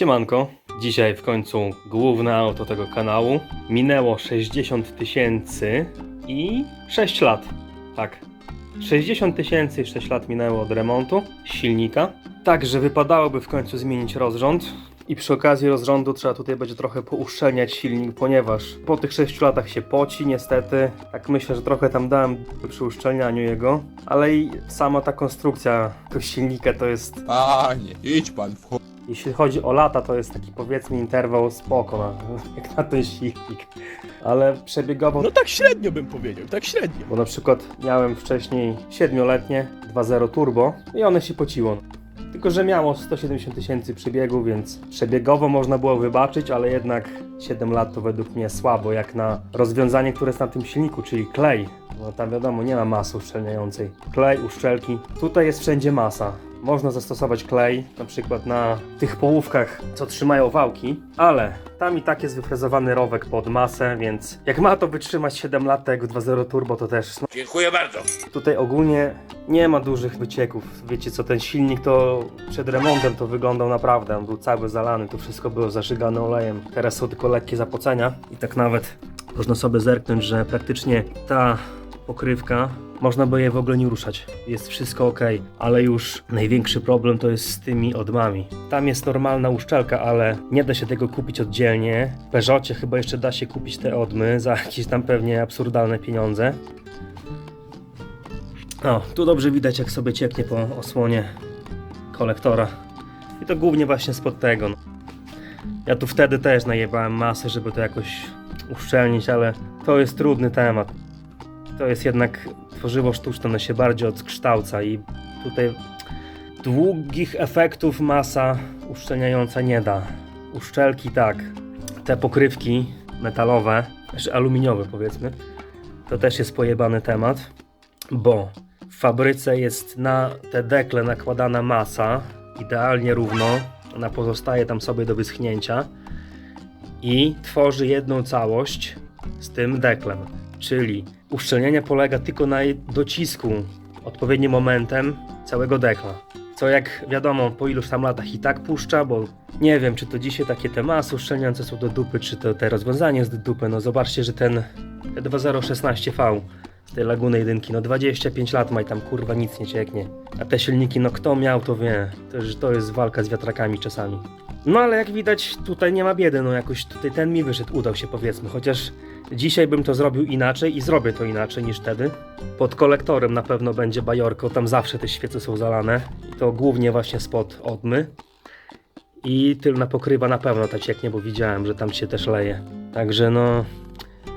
Siemanko, dzisiaj w końcu główne auto tego kanału. Minęło 60 tysięcy i 6 lat. Tak, 60 tysięcy i 6 lat minęło od remontu silnika. Także wypadałoby w końcu zmienić rozrząd. I przy okazji rozrządu trzeba tutaj będzie trochę pouszczelniać silnik, ponieważ po tych 6 latach się poci niestety. Tak myślę, że trochę tam dałem przy uszczelnianiu jego. Ale i sama ta konstrukcja tego silnika to jest Panie, idź pan w. jeśli chodzi o lata, to jest taki powiedzmy interwał spoko, na, jak na ten silnik. Ale przebiegowo, No tak średnio bym powiedział, tak średnio. bo na przykład miałem wcześniej 7-letnie 2.0 turbo i one się pociło. Tylko, że miało 170 tysięcy przebiegu, więc przebiegowo można było wybaczyć, ale jednak 7 lat to według mnie słabo, jak na rozwiązanie, które jest na tym silniku, czyli klej. No tam wiadomo, nie ma masy uszczelniającej. Klej, uszczelki. Tutaj jest wszędzie masa. Można zastosować klej, na przykład na tych połówkach, co trzymają wałki, ale tam i tak jest wyfrezowany rowek pod masę, więc jak ma to wytrzymać 7 lat, tak jak w 2.0 turbo, to też no, Dziękuję bardzo. Tutaj ogólnie nie ma dużych wycieków. Wiecie co, ten silnik to przed remontem to wyglądał naprawdę. On był cały zalany, to wszystko było zażygane olejem. Teraz są tylko lekkie zapocenia i tak nawet można sobie zerknąć, że praktycznie ta pokrywka można by je w ogóle nie ruszać. Jest wszystko ok, ale już największy problem to jest z tymi odmami. Tam jest normalna uszczelka, ale nie da się tego kupić oddzielnie. W Peugeotie chyba jeszcze da się kupić te odmy za jakieś tam pewnie absurdalne pieniądze. O, tu dobrze widać jak sobie cieknie po osłonie kolektora. I to głównie właśnie spod tego. no. Ja tu wtedy też najebałem masę, żeby to jakoś uszczelnić, ale to jest trudny temat. To jest jednak tworzywo sztuczne, ono się bardziej odkształca i tutaj długich efektów masa uszczelniająca nie da. Uszczelki tak, te pokrywki metalowe, znaczy aluminiowe powiedzmy, to też jest pojebany temat bo w fabryce jest na te dekle nakładana masa idealnie równo, ona pozostaje tam sobie do wyschnięcia i tworzy jedną całość z tym deklem. Czyli uszczelnienie polega tylko na docisku odpowiednim momentem całego dekla. Co jak wiadomo po iluś tam latach i tak puszcza, bo nie wiem czy to dzisiaj takie te masy uszczelniające są do dupy, czy to te rozwiązanie jest do dupy. No zobaczcie, że ten 2016V z tej Laguny jedynki, no 25 lat ma i tam kurwa nic nie cieknie. A te silniki, no kto miał to wie, to, że to jest walka z wiatrakami czasami. No ale jak widać tutaj nie ma biedy, no jakoś tutaj ten mi wyszedł, udał się powiedzmy, chociaż dzisiaj bym to zrobił inaczej i zrobię to inaczej niż wtedy. Pod kolektorem na pewno będzie bajorko, tam zawsze te świece są zalane to głównie właśnie spod odmy. I tylna pokrywa na pewno ta cieknie, bo widziałem, że tam się też leje. Także no,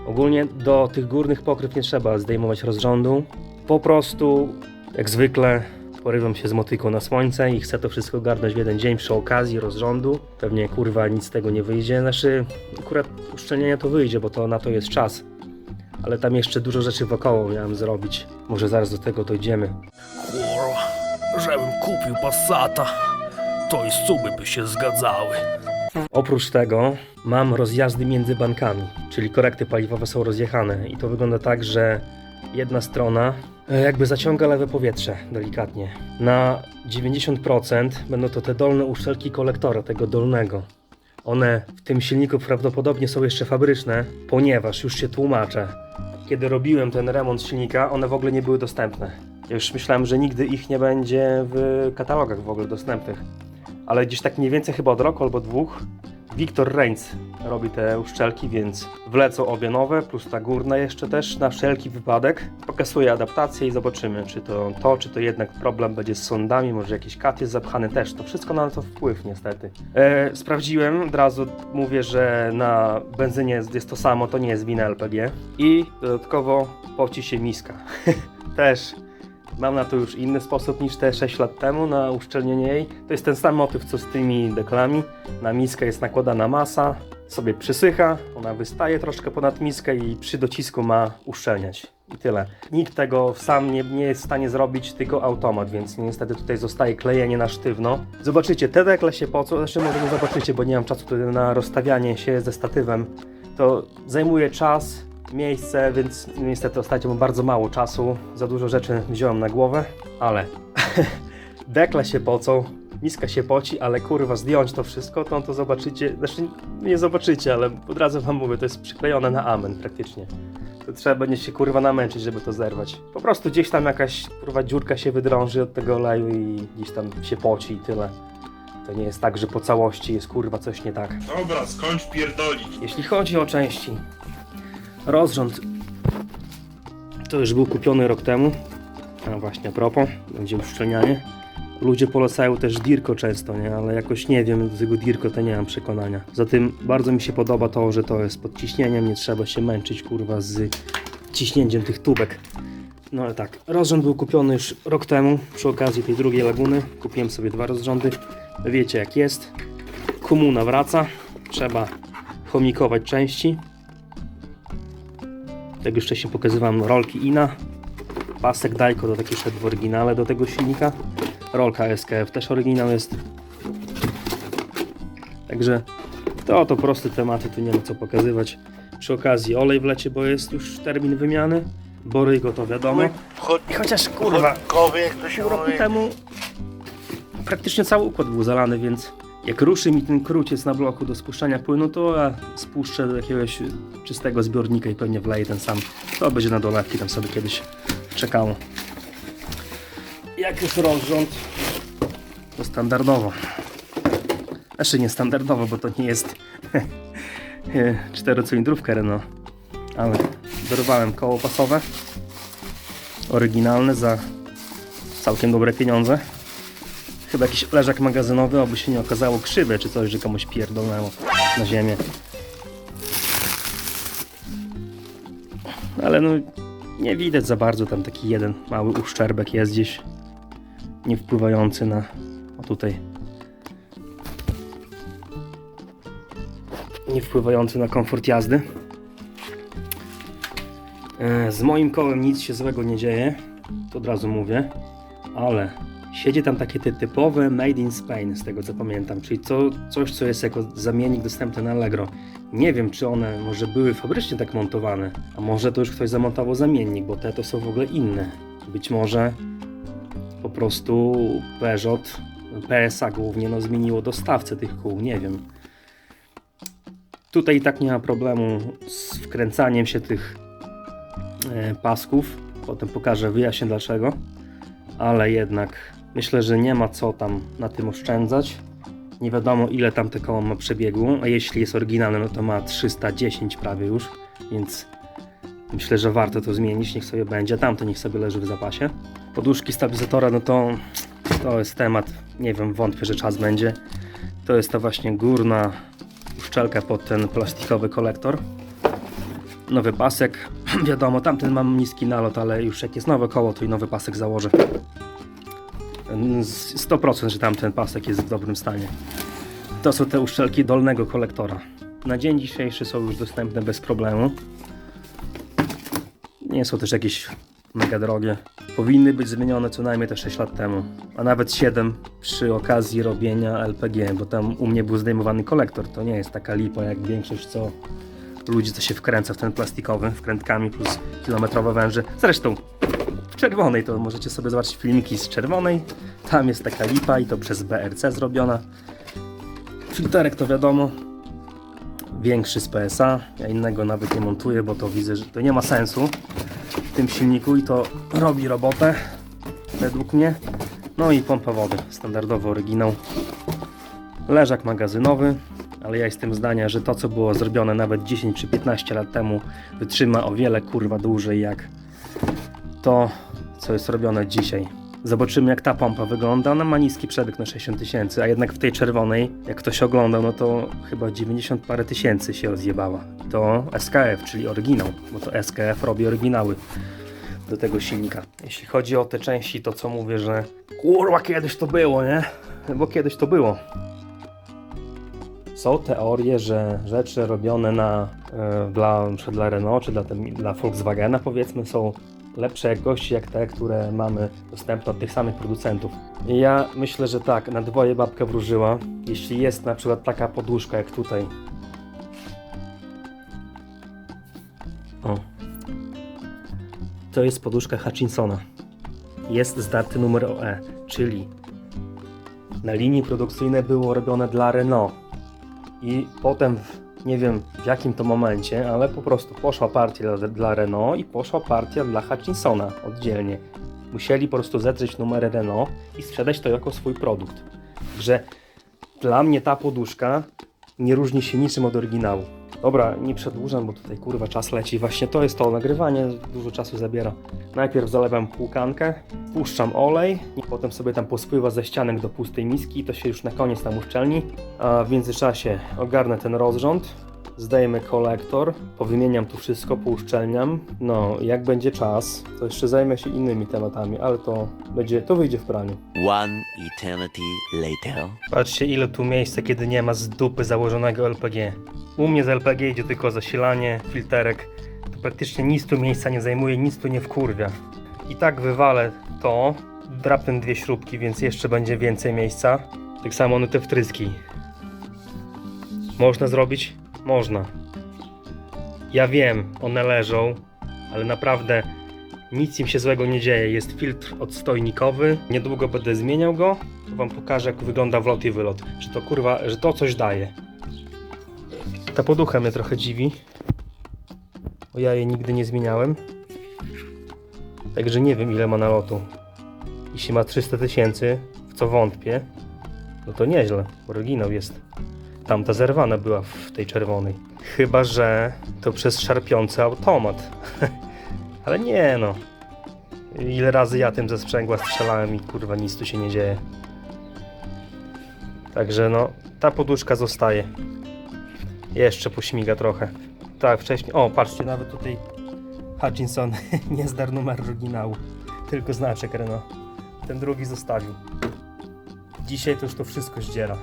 Ogólnie do tych górnych pokryw nie trzeba zdejmować rozrządu. Po prostu, jak zwykle, porywam się z motyką na słońce i chcę to wszystko garnąć w jeden dzień przy okazji rozrządu. Pewnie kurwa nic z tego nie wyjdzie. Znaczy, akurat uszczelnienie to wyjdzie, bo to na to jest czas. Ale tam jeszcze dużo rzeczy wokoło miałem zrobić. Może zaraz do tego dojdziemy. Kurwa, żebym kupił Passata, to i suby by się zgadzały. Oprócz tego mam rozjazdy między bankami, czyli korekty paliwowe są rozjechane i to wygląda tak, że jedna strona jakby zaciąga lewe powietrze delikatnie. Na 90% będą to te dolne uszczelki kolektora, tego dolnego. One w tym silniku prawdopodobnie są jeszcze fabryczne, ponieważ już się tłumaczę. Kiedy robiłem ten remont silnika, one w ogóle nie były dostępne. Ja już myślałem, że nigdy ich nie będzie w katalogach w ogóle dostępnych ale gdzieś tak mniej więcej chyba od roku albo dwóch Wiktor Reins robi te uszczelki, więc wlecą obie nowe, plus ta górna jeszcze też na wszelki wypadek. Pokasuję adaptację i zobaczymy, czy to to, czy to jednak problem będzie z sondami, może jakiś kat jest zapchany też. To wszystko na to wpływ niestety. E, sprawdziłem, od razu mówię, że na benzynie jest, to samo, to nie jest wina LPG. I dodatkowo poci się miska. też Mam na to już inny sposób niż te 6 lat temu na uszczelnienie jej. To jest ten sam motyw co z tymi deklami. Na miskę jest nakładana masa, sobie przysycha, ona wystaje troszkę ponad miskę i przy docisku ma uszczelniać. I tyle. Nikt tego sam nie, nie jest w stanie zrobić, tylko automat, więc niestety tutaj zostaje klejenie na sztywno. Zobaczycie, te dekle się pocą, zresztą może nie zobaczycie, bo nie mam czasu tutaj na rozstawianie się ze statywem. To zajmuje czas, miejsce, więc niestety ostatnio mam bardzo mało czasu. Za dużo rzeczy wziąłem na głowę, ale dekle się pocą, miska się poci, ale kurwa zdjąć to wszystko, to, to zobaczycie, znaczy nie zobaczycie, ale od razu wam mówię, to jest przyklejone na amen praktycznie. To trzeba będzie się kurwa namęczyć, żeby to zerwać. Po prostu gdzieś tam jakaś kurwa dziurka się wydrąży od tego oleju i gdzieś tam się poci i tyle. To nie jest tak, że po całości jest kurwa coś nie tak. Dobra, skończ pierdolić. Jeśli chodzi o części, rozrząd to już był kupiony rok temu. A właśnie a propos, będzie uszczelnianie. Ludzie polecają też Dirko często, nie? ale jakoś nie wiem, do tego Dirko to nie mam przekonania. Zatem bardzo mi się podoba to, że to jest pod ciśnieniem, nie trzeba się męczyć kurwa z ciśnięciem tych tubek. No ale tak, rozrząd był kupiony już rok temu przy okazji tej drugiej laguny. Kupiłem sobie dwa rozrządy. Wiecie jak jest. Komuna wraca. Trzeba chomikować części. Jak już wcześniej pokazywałem, rolki INA. Pasek Dajko to taki szedł w oryginale do tego silnika. Rolka SKF też oryginał jest. Także to to proste tematy, tu nie ma co pokazywać. Przy okazji olej wlecie, bo jest już termin wymiany. Borygo to wiadomo. I chociaż kurwa, pół roku temu praktycznie cały układ był zalany, więc jak ruszy mi ten kruciec na bloku do spuszczania płynu, to ja spuszczę do jakiegoś czystego zbiornika i pewnie wleję ten sam. To będzie na dolewki tam sobie kiedyś czekało. Jak już rozrząd, to standardowo. Znaczy nie standardowo, bo to nie jest czterocylindrówka Renault, ale dorwałem koło pasowe, oryginalne za całkiem dobre pieniądze. Chyba jakiś leżak magazynowy, aby się nie okazało krzywe, czy coś, że komuś pierdolnęło na ziemię. Ale no, nie widać za bardzo, tam taki jeden mały uszczerbek jest gdzieś, nie wpływający na, o tutaj, nie wpływający na komfort jazdy. E, Z moim kołem nic się złego nie dzieje, to od razu mówię, ale siedzi tam takie ty typowe made in Spain, z tego co pamiętam, czyli co, coś, co jest jako zamiennik dostępny na Allegro. Nie wiem, czy one może były fabrycznie tak montowane, a może to już ktoś zamontował zamiennik, bo te to są w ogóle inne. Być może po prostu Peugeot, PSA głównie, no zmieniło dostawcę tych kół, nie wiem. Tutaj i tak nie ma problemu z wkręcaniem się tych e, pasków. Potem pokażę, wyjaśnię dlaczego. Ale jednak myślę, że nie ma co tam na tym oszczędzać. Nie wiadomo ile tam te koło ma przebiegu, a jeśli jest oryginalne, no to ma 310 prawie już, więc myślę, że warto to zmienić, niech sobie będzie. Tamto niech sobie leży w zapasie. Poduszki stabilizatora, no to to jest temat, nie wiem, wątpię, że czas będzie. To jest ta właśnie górna uszczelka pod ten plastikowy kolektor. Nowy pasek, wiadomo, tamten mam niski nalot, ale już jak jest nowe koło, to i nowy pasek założę. Z- 100% że tamten pasek jest w dobrym stanie. To są te uszczelki dolnego kolektora. Na dzień dzisiejszy są już dostępne bez problemu. Nie są też jakieś mega drogie. Powinny być zmienione co najmniej te 6 lat temu, a nawet 7 przy okazji robienia LPG, bo tam u mnie był zdejmowany kolektor. To nie jest taka lipa jak większość co ludzi, co się wkręca w ten plastikowy, wkrętkami plus kilometrowe węże. Zresztą w czerwonej to możecie sobie zobaczyć filmiki z czerwonej. Tam jest taka lipa i to przez BRC zrobiona. Filterek to wiadomo. Większy z PSA. Ja innego nawet nie montuję, bo to widzę, że to nie ma sensu w tym silniku i to robi robotę według mnie. No i pompa wody, standardowy oryginał. Leżak magazynowy, ale ja jestem zdania, że to co było zrobione nawet 10 czy 15 lat temu wytrzyma o wiele kurwa dłużej jak to co jest robione dzisiaj. Zobaczymy jak ta pompa wygląda. Ona ma niski przebieg na 60 tysięcy, a jednak w tej czerwonej, jak ktoś oglądał, no to chyba 90 parę tysięcy się rozjebała. To SKF, czyli oryginał, bo to SKF robi oryginały do tego silnika. Jeśli chodzi o te części, to co mówię, że kurwa kiedyś to było, nie? Bo kiedyś to było. Są teorie, że rzeczy robione na, e, dla, dla Renault czy dla, dla Volkswagena powiedzmy są lepsze jakości jak te, które mamy dostępne od tych samych producentów. Ja myślę, że tak, na dwoje babka wróżyła. Jeśli jest na przykład taka poduszka jak tutaj. O. To jest poduszka Hutchinsona. Jest zdarty numer OE, czyli na linii produkcyjnej było robione dla Renault. I potem, w, nie wiem w jakim to momencie, ale po prostu poszła partia dla, dla Renault i poszła partia dla Hutchinsona oddzielnie. Musieli po prostu zetrzeć numery Renault i sprzedać to jako swój produkt. Także dla mnie ta poduszka nie różni się niczym od oryginału. Dobra, nie przedłużam, bo tutaj kurwa czas leci. Właśnie to jest to nagrywanie, dużo czasu zabiera. Najpierw zalewam płukankę, puszczam olej i potem sobie tam pospływa ze ścianek do pustej miski i to się już na koniec tam uszczelni. A w międzyczasie ogarnę ten rozrząd, zdejmę kolektor, powymieniam tu wszystko, pouszczelniam. No, jak będzie czas, to jeszcze zajmę się innymi tematami, ale to będzie, to wyjdzie w praniu. One eternity later. Patrzcie ile tu miejsca, kiedy nie ma z dupy założonego LPG. U mnie z LPG idzie tylko zasilanie, filterek. To praktycznie nic tu miejsca nie zajmuje, nic tu nie wkurwia. I tak wywalę to, drapnę dwie śrubki, więc jeszcze będzie więcej miejsca. Tak samo one te wtryski. Można zrobić? Można. Ja wiem, one leżą, ale naprawdę nic im się złego nie dzieje. Jest filtr odstojnikowy. Niedługo będę zmieniał go. To wam pokażę, jak wygląda wlot i wylot. Że to kurwa, że to coś daje. Ta poducha mnie trochę dziwi. Bo ja jej nigdy nie zmieniałem. Także nie wiem, ile ma nalotu. Jeśli ma 300 tysięcy, w co wątpię, no to nieźle. Oryginał jest. Tamta zerwana była w tej czerwonej. Chyba, że to przez szarpiący automat. Ale nie no. Ile razy ja tym ze sprzęgła strzelałem i kurwa nic tu się nie dzieje. Także no, ta poduszka zostaje. Jeszcze pośmiga trochę. Tak, wcześniej. O, patrzcie, nawet tutaj Hutchinson nie zdarł numer oryginału, tylko znaczek Renault. Ten drugi zostawił. Dzisiaj to już to wszystko zdziera.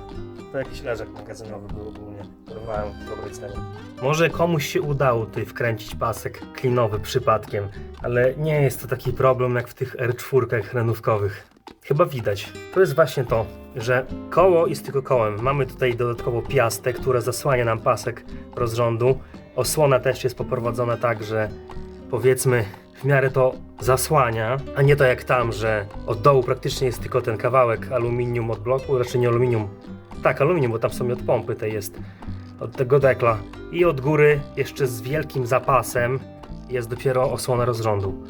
To jakiś leżek magazynowy był ogólnie. Porwałem dobrej cenie. Może komuś się udało tutaj wkręcić pasek klinowy przypadkiem, ale nie jest to taki problem jak w tych R4 renówkowych. Chyba widać. To jest właśnie to, że koło jest tylko kołem. Mamy tutaj dodatkowo piastę, która zasłania nam pasek rozrządu. Osłona też jest poprowadzona tak, że powiedzmy w miarę to zasłania, a nie to jak tam, że od dołu praktycznie jest tylko ten kawałek aluminium od bloku, raczej nie aluminium. Tak, aluminium, bo tam w sumie od pompy tej jest, od tego dekla. I od góry jeszcze z wielkim zapasem jest dopiero osłona rozrządu.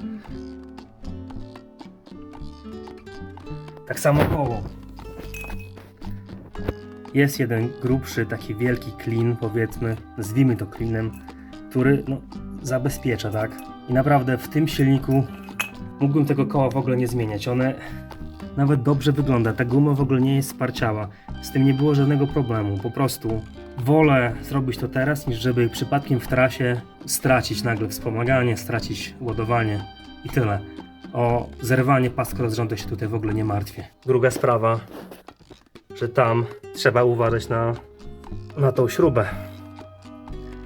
Tak samo koło. Jest jeden grubszy, taki wielki klin, powiedzmy, nazwijmy to klinem, który no, zabezpiecza, tak? I naprawdę w tym silniku mógłbym tego koła w ogóle nie zmieniać. One nawet dobrze wygląda. Ta guma w ogóle nie jest sparciała. Z tym nie było żadnego problemu. Po prostu wolę zrobić to teraz, niż żeby przypadkiem w trasie stracić nagle wspomaganie, stracić ładowanie i tyle. O zerwanie paska rozrządu się tutaj w ogóle nie martwię. Druga sprawa, że tam trzeba uważać na, na tą śrubę,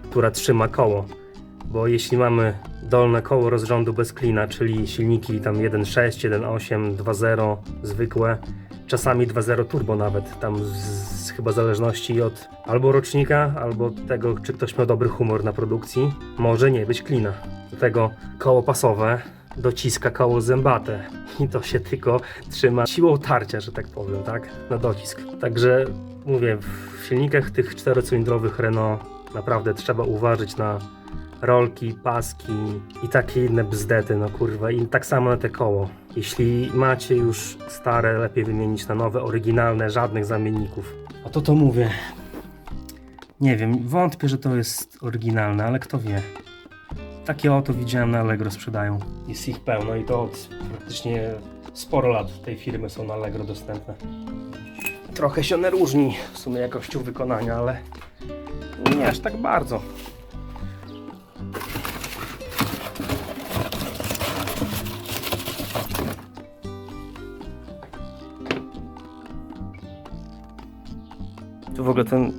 która trzyma koło. Bo jeśli mamy dolne koło rozrządu bez klina, czyli silniki tam 1.6, 1.8, 2.0 zwykłe, czasami 2.0 turbo nawet, tam z, z chyba zależności od albo rocznika, albo tego, czy ktoś miał dobry humor na produkcji, może nie być klina. Do tego koło pasowe dociska koło zębate i to się tylko trzyma siłą tarcia, że tak powiem, tak? Na docisk. Także mówię, w silnikach tych czterocylindrowych Renault naprawdę trzeba uważać na rolki, paski i takie inne bzdety, no kurwa, i tak samo na te koło. Jeśli macie już stare, lepiej wymienić na nowe, oryginalne, żadnych zamienników. A to to mówię. Nie wiem, wątpię, że to jest oryginalne, ale kto wie. Takie oto widziałem na Allegro sprzedają. Jest ich pełno i to od praktycznie sporo lat tej firmy są na Allegro dostępne. Trochę się one różni w sumie jakością wykonania, ale nie aż tak bardzo. Tu w ogóle ten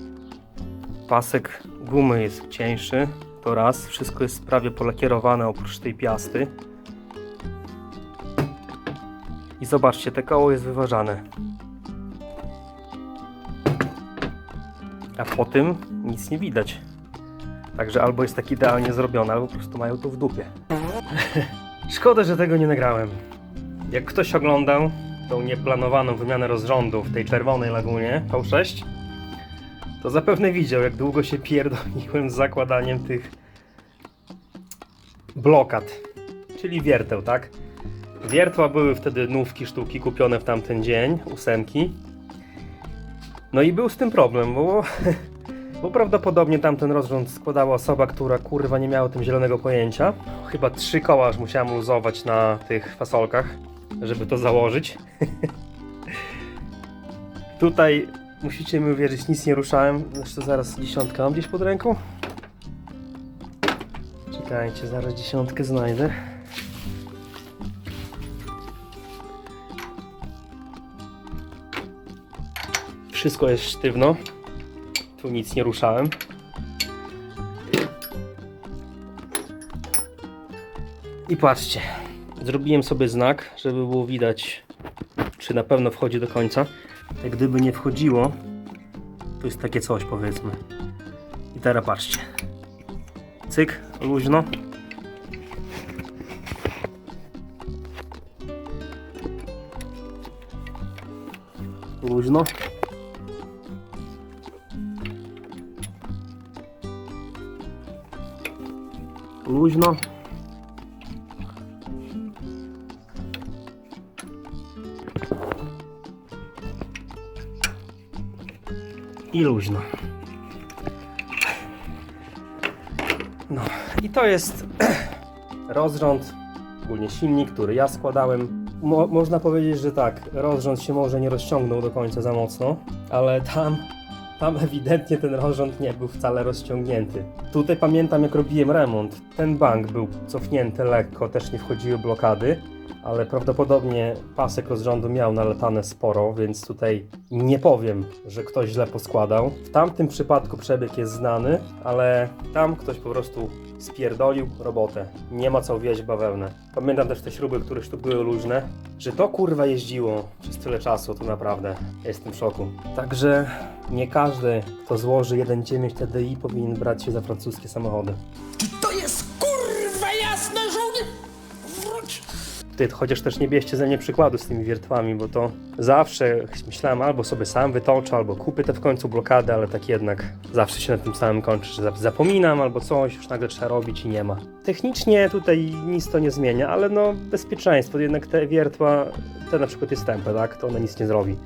pasek gumy jest cieńszy. To raz, wszystko jest prawie polakierowane oprócz tej piasty. I zobaczcie, te koło jest wyważane. A po tym nic nie widać. Także albo jest tak idealnie zrobione, albo po prostu mają to w dupie. Szkoda, że tego nie nagrałem. Jak ktoś oglądał tą nieplanowaną wymianę rozrządu w tej czerwonej lagunie V6, to zapewne widział, jak długo się pierdoliłem z zakładaniem tych blokad, czyli wierteł, tak? Wiertła były wtedy nówki sztuki kupione w tamten dzień, ósemki. No i był z tym problem, bo, bo prawdopodobnie tamten rozrząd składała osoba, która kurwa nie miała o tym zielonego pojęcia. Chyba trzy koła aż musiałem luzować na tych fasolkach, żeby to założyć. Tutaj musicie mi uwierzyć, nic nie ruszałem. Zresztą zaraz dziesiątkę mam gdzieś pod ręką. Czekajcie, zaraz dziesiątkę znajdę. Wszystko jest sztywno. Tu nic nie ruszałem. I patrzcie, zrobiłem sobie znak, żeby było widać, czy na pewno wchodzi do końca. Jak gdyby nie wchodziło, to jest takie coś powiedzmy. I teraz patrzcie. Cyk, luźno. Luźno. Luźno. I luźno. No i to jest rozrząd, ogólnie silnik, który ja składałem. Mo można powiedzieć, że tak, rozrząd się może nie rozciągnął do końca za mocno, ale tam, tam ewidentnie ten rozrząd nie był wcale rozciągnięty. Tutaj pamiętam jak robiłem remont, ten bank był cofnięty lekko, też nie wchodziły blokady, ale prawdopodobnie pasek rozrządu miał nalatane sporo, więc tutaj nie powiem, że ktoś źle poskładał. W tamtym przypadku przebieg jest znany, ale tam ktoś po prostu spierdolił robotę. Nie ma co wieść bawełnę. Pamiętam też te śruby, które tu były luźne, że to kurwa jeździło przez tyle czasu, to naprawdę jestem w szoku. Także nie każdy, kto złoży 1.9 TDI powinien brać się za francuskie samochody. Ty, chociaż też nie bierzcie ze mnie przykładu z tymi wiertłami, bo to zawsze myślałem albo sobie sam wytoczę, albo kupię te w końcu blokady, ale tak jednak zawsze się na tym samym kończy, że zap- zapominam albo coś, już nagle trzeba robić i nie ma. Technicznie tutaj nic to nie zmienia, ale no bezpieczeństwo, jednak te wiertła, te na przykład jest tępe, tak, to one nic nie zrobi.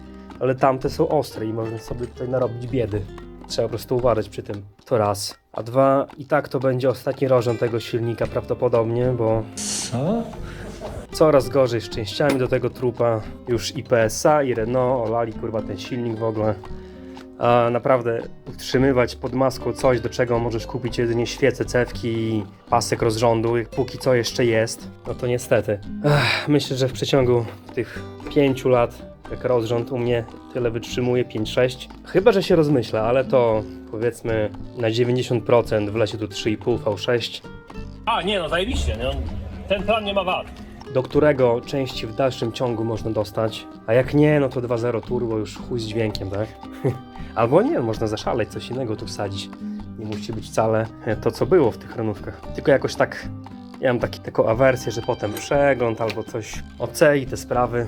Ale tamte są ostre i można sobie tutaj narobić biedy. Trzeba po prostu uważać przy tym. To raz. A dwa, i tak to będzie ostatni rożąd tego silnika prawdopodobnie, bo coraz gorzej z częściami do tego trupa. Już i PSA, i Renault olali kurwa ten silnik w ogóle. A naprawdę utrzymywać pod maską coś, do czego możesz kupić jedynie świece, cewki i pasek rozrządu, póki co jeszcze jest, no to niestety. Ech, myślę, że w przeciągu tych pięciu lat jak rozrząd u mnie tyle wytrzymuje, 5-6. Chyba, że się rozmyśla, ale to powiedzmy na 90% wlecie tu 3,5 V6 A, nie no, zajebiście, no. Ten plan nie ma wad. Do którego części w dalszym ciągu można dostać, a jak nie, no to 2.0 turbo już chuj z dźwiękiem, tak? Albo nie, można zaszaleć, coś innego tu wsadzić. Nie musi być wcale to, co było w tych renówkach. Tylko jakoś tak, ja mam taki, taką awersję, że potem przegląd albo coś ocei te sprawy.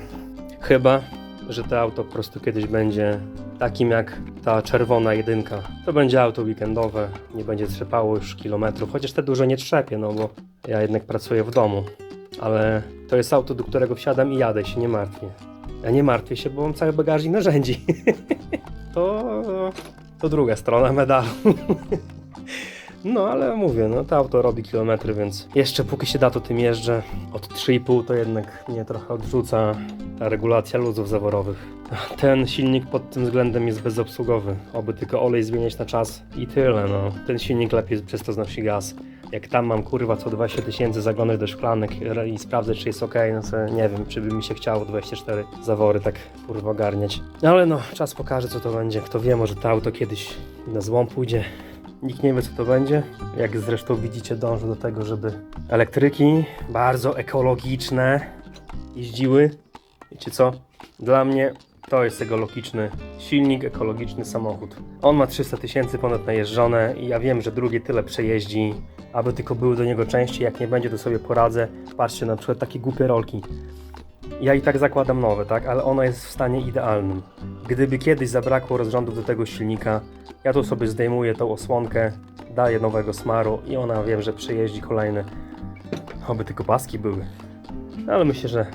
Chyba, że to auto po prostu kiedyś będzie takim jak ta czerwona jedynka. To będzie auto weekendowe, nie będzie trzepało już kilometrów, chociaż te dużo nie trzepie, no bo ja jednak pracuję w domu ale to jest auto, do którego wsiadam i jadę się nie martwię. Ja nie martwię się, bo mam cały bagażnik narzędzi. to, to druga strona medalu. no ale mówię, no to auto robi kilometry, więc jeszcze póki się da, to tym jeżdżę. Od 3,5 to jednak mnie trochę odrzuca ta regulacja luzów zaworowych. Ten silnik pod tym względem jest bezobsługowy. Oby tylko olej zmieniać na czas i tyle, no. Ten silnik lepiej przez to znosi gaz. Jak tam mam kurwa co 20 tysięcy zaglądać do szklanek i sprawdzać czy jest ok, no to nie wiem, czy by mi się chciało 24 zawory tak kurwa ogarniać. No ale no, czas pokaże co to będzie. Kto wie, może to auto kiedyś na złom pójdzie. Nikt nie wie co to będzie. Jak zresztą widzicie, dążę do tego, żeby elektryki bardzo ekologiczne jeździły. Wiecie co? Dla mnie to jest jego logiczny silnik, ekologiczny samochód. On ma 300 tysięcy ponad najeżdżone i ja wiem, że drugie tyle przejeździ, aby tylko były do niego części. Jak nie będzie, to sobie poradzę. Patrzcie, na przykład takie głupie rolki. Ja i tak zakładam nowe, tak? Ale ono jest w stanie idealnym. Gdyby kiedyś zabrakło rozrządów do tego silnika, ja tu sobie zdejmuję tą osłonkę, daję nowego smaru i ona wiem, że przejeździ kolejny. Oby tylko paski były. Ale myślę, że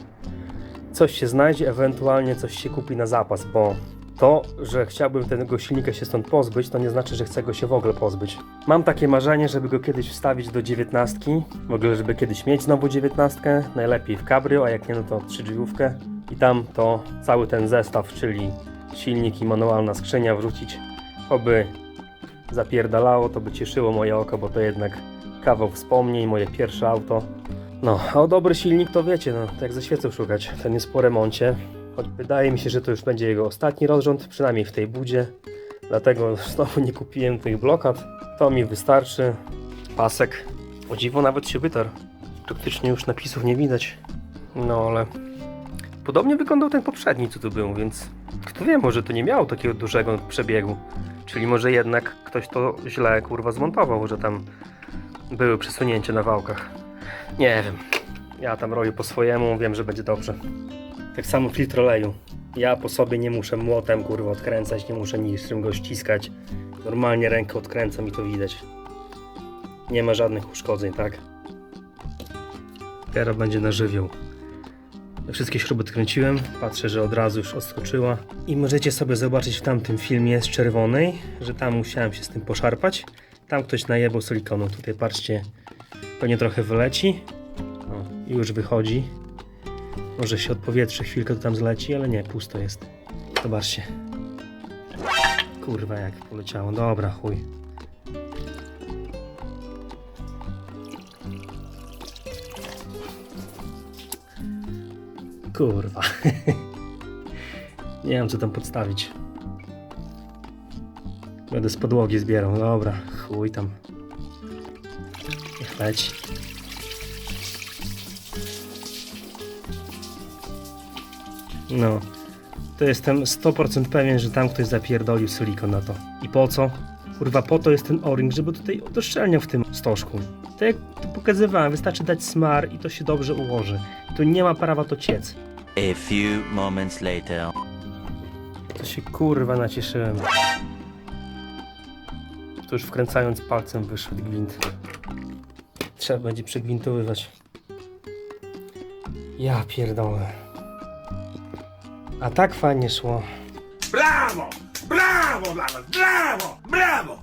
coś się znajdzie, ewentualnie coś się kupi na zapas, bo to, że chciałbym tego silnika się stąd pozbyć, to nie znaczy, że chcę go się w ogóle pozbyć. Mam takie marzenie, żeby go kiedyś wstawić do dziewiętnastki, w ogóle żeby kiedyś mieć znowu dziewiętnastkę, najlepiej w cabrio, a jak nie, no to trzydrzwiówkę. I tam to cały ten zestaw, czyli silnik i manualna skrzynia wrzucić, oby zapierdalało, to by cieszyło moje oko, bo to jednak kawał wspomnień, moje pierwsze auto. No, a o dobry silnik to wiecie, no, tak ze świecą szukać. Ten jest po remoncie. Choć wydaje mi się, że to już będzie jego ostatni rozrząd, przynajmniej w tej budzie. Dlatego znowu nie kupiłem tych blokad. To mi wystarczy. Pasek. O dziwo nawet się wytarł. Praktycznie już napisów nie widać. No ale... Podobnie wyglądał ten poprzedni, co tu był, więc... Kto wie, może to nie miało takiego dużego przebiegu. Czyli może jednak ktoś to źle, kurwa, zmontował, że tam były przesunięcia na wałkach. Nie wiem. Ja tam robię po swojemu, wiem, że będzie dobrze. Tak samo filtr oleju. Ja po sobie nie muszę młotem kurwa odkręcać, nie muszę niczym go ściskać. Normalnie rękę odkręcam i to widać. Nie ma żadnych uszkodzeń, tak? Teraz będzie na żywioł. Wszystkie śruby odkręciłem, patrzę, że od razu już odskoczyła. I możecie sobie zobaczyć w tamtym filmie z czerwonej, że tam musiałem się z tym poszarpać. Tam ktoś najebał silikonu. Tutaj patrzcie, pewnie trochę wyleci. O, już wychodzi. Może się odpowietrzy chwilkę, to tam zleci, ale nie, pusto jest. Zobaczcie. Kurwa, jak poleciało. Dobra, chuj. Kurwa. nie wiem, co tam podstawić. Będę z podłogi zbierał. Dobra, chuj tam. Niech leci. No, to jestem 100% pewien, że tam ktoś zapierdolił silikon na to. I po co? Kurwa, po to jest ten o-ring, żeby tutaj doszczelniał w tym stożku. Tak jak tu pokazywałem, wystarczy dać smar i to się dobrze ułoży. Tu nie ma prawa to ciec. A few moments later. To się kurwa nacieszyłem. To już wkręcając palcem wyszedł gwint. Trzeba będzie przegwintowywać. Ja pierdolę. A tak fajnie szło. Brawo! Brawo dla was! Brawo! Brawo!